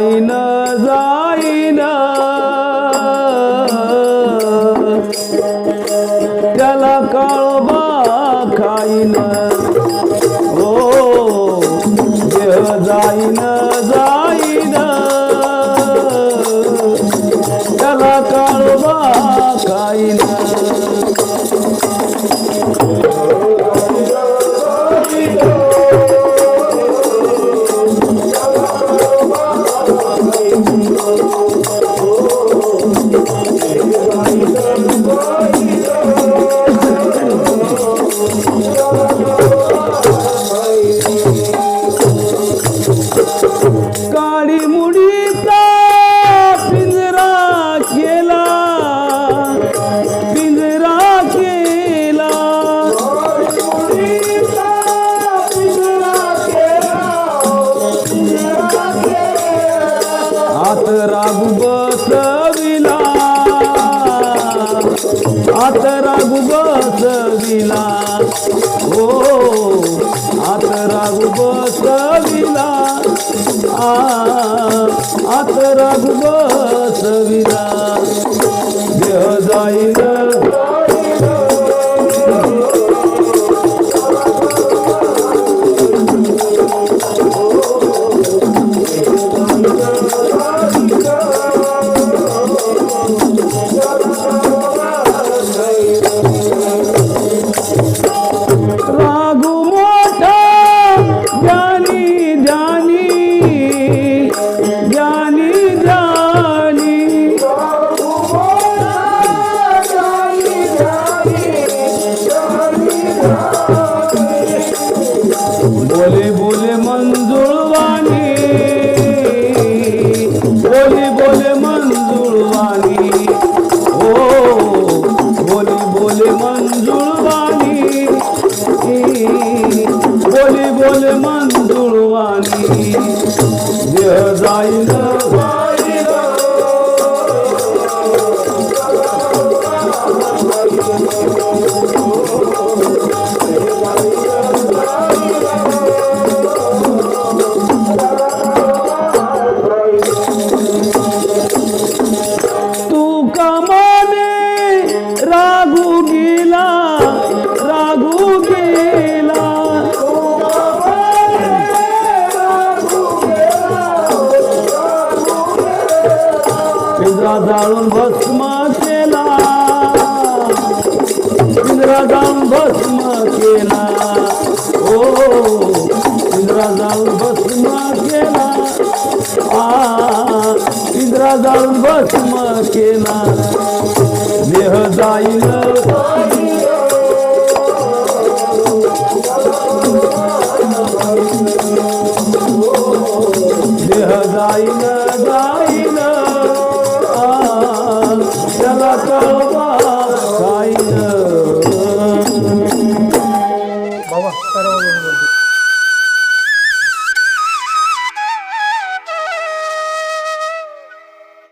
যাই না যাই না কালা কালবা आत बसविला. आत रागू बसविला. हो आत रागू बसविला. आ आत रागू बसविला. देह जाईल मन बोले देह जाईल इंद्रा जाळून भस्म केला. इंद्रा जाऊन भस्म केला. ओ इंद्रा जाळून भस्म केला. आ इंद्रा जाळून भस्म केला. देह जाईल আল্লাহ